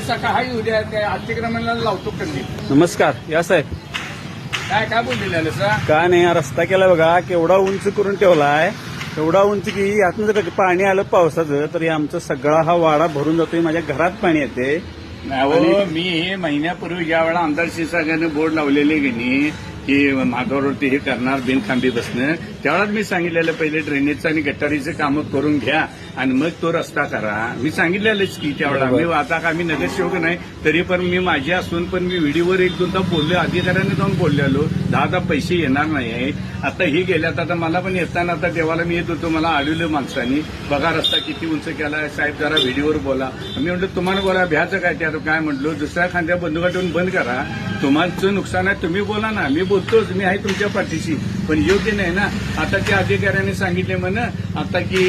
उद्या सकाळी उद्या अतिक्रमणाला लावतो कंदी नमस्कार या साहेब. काय काय बोललेलं सर काय नाही हा रस्ता केला बघा केवढा उंच करून ठेवलाय एवढा उंच की यातनं जर पाणी आलं पावसाचं तर हे आमचा सगळा हा वाडा भरून जातोय माझ्या घरात पाणी येते हो मी हे महिन्यापूर्वी ज्या वेळा आमदार शिरसागरने बोर्ड लावलेले की नाही की माधववरती हे करणार बिनखांबी बसणं. त्यावेळेस मी सांगितलेलं पहिले ड्रेनेजचं आणि गटारीचं कामं करून घ्या आणि मग तो रस्ता करा. मी सांगितलेलंच की त्यावेळेला मी आता का मी नगरसेवक नाही तरी पण मी माझी असून पण मी व्हिडिओवर एक दोनदा बोलले अधिकाऱ्यांनी जाऊन बोललेलो दहा दहा पैसे येणार नाही आता ही गेल्यात आता मला पण येताना आता देवाला मी येत होतो मला आढळलं माणसांनी. बघा रस्ता किती उंच केला साहेब जरा व्हिडिओवर बोला. मी म्हटलं तुम्हाला बोला भ्याचं काय ते आता काय म्हटलं दुसऱ्या खांद्या बंदुका ठेवून बंद करा. तुम्हाचं नुकसान आहे तुम्ही बोला ना. मी बोलतोच मी आहे तुमच्या पाठीशी. पण योग्य नाही ना. आता त्या अधिकाऱ्यांनी सांगितले म्हण आता की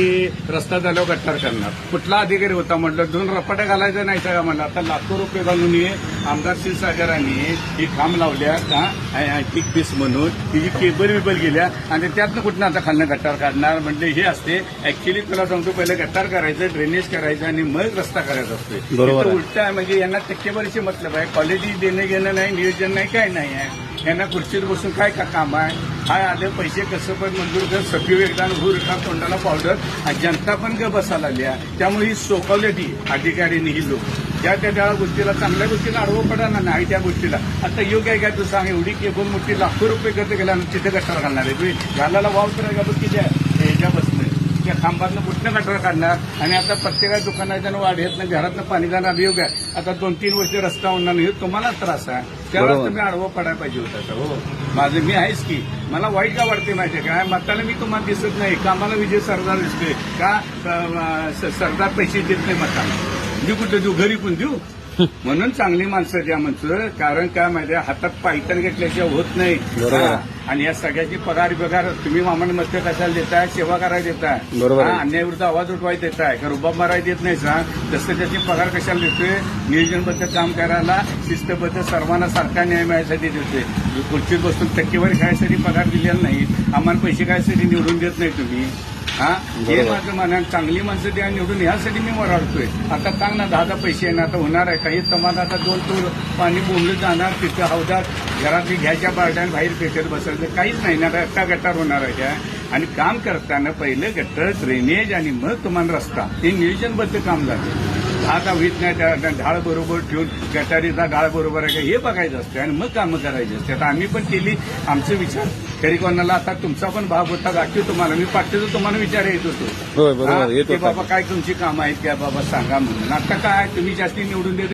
रस्ता झाल्यावर गट्टार करणार. कुठला अधिकारी होता म्हटलं दोन रपाट्या घालायचं नाही का म्हणलं आता लाखो रुपये घालून ये आमदार क्षीरसागरांनी ही खांब लावल्या का किक पीस म्हणून तिची केबल बिबल गेल्या आणि त्यातनं कुठनं आता खालनं गट्टार काढणार? म्हणजे हे असते. ऍक्च्युली तुला सांगतो पहिले गट्टार करायचं ड्रेनेज करायचं आणि मग रस्ता करायचा असतो. उलट म्हणजे यांना टक्केवारीचे मतलब आहे. क्वालिटी देणं घेणं नाही नियोजन नाही काय नाही आहे. यांना खुर्चीत बसून काय का काम आहे? हाय आले? पैसे कसं पण मंजूर कर. सफीव वेगदान भूर एका तोंडाला पावडर आणि जनता पण ग बसायला आल्या त्यामुळे ही सोकवलेली अधिकारीने ही लोक. त्या त्या त्या गोष्टीला चांगल्या गोष्टीला अडवं पडणार नाही त्या गोष्टीला. आता योग्य आहे का तू सांग? एवढी केबल मोठी लाखो रुपये खर्च केल्यानंतर आणि तिथे कशाला घालणार आहे? तुम्ही घालायला वाव तर का? बघ किती आहे. त्या खांबातनं कुठनं गटार काढणार? आणि आता प्रत्येका दुकानाच्या वाढीतनं घरातनं पाणी जाणार योग आहे. आता दोन तीन वर्ष रस्ता होणार नाही तुम्हाला त्रास आहे. त्यावेळेस. तुम्ही आडवं पडायला पाहिजे होता हो. माझं मी आहेच की. मला वाईट का वाटते माहिती आहे काय मताला मी तुम्हाला दिसत नाही. कामाला विजय सरदार दिसतोय? का सरदार पैसे देत नाही मताला? मी कुठं देऊ? घरी पण देऊ? म्हणून चांगली माणसं द्या म्हणतो कारण काय माहिती हातात पायतन घेतल्याशिवाय होत नाही. आणि या सगळ्याची पगार पगार तुम्ही मामाने मस्त कशाला देताय सेवा करायला देताय. अन्यायविरुद्ध आवाज उठवायला देताय. का रुबाब मारायला देत नाही सांग तसं त्याची पगार कशाला देतोय नियोजनबद्ध काम करायला शिस्तबद्ध सर्वांना सारखा न्याय मिळायसाठी देतोय. खुर्चीत बसून टक्केवारी खायसाठी पगार दिलेला नाही. आम्हाला पैसे खायसाठी निवडून देत नाही तुम्ही. हा? हे. माझं म्हणणं चांगली माणसं द्या निवडून यासाठी मी वराडतोय. आता सांग ना दहा दहा पैसे येणार आता होणार आहे काही समाज आता दोन तूर पाणी बोंबलं जाणार तिथं हौदात घरातली घ्यायच्या बारड्यान बाहेर पेटत बसायचं. काहीच नाही ना रस्ता गटार होणार आहे त्या आणि काम करताना पहिलं गटर ड्रेनेज आणि मग तुम्हाला रस्ता. हे नियोजनबद्ध काम झालं. आता होत नाही त्या त्या ढाळ बरोबर ठेवून गटारीचा ढाळ बरोबर आहे का हे बघायचं असते आणि मग कामं करायची असते. आता आम्ही पण केली आमचे विचार. तरी कोणाला आता तुमचा पण भाग होता दाखव तुम्हाला. मी पाठवतो तुम्हाला विचार येत होतो. की. बाबा काय तुमची कामं आहेत का बाबा सांगा म्हणून. आता काय तुम्ही जास्ती निवडून देत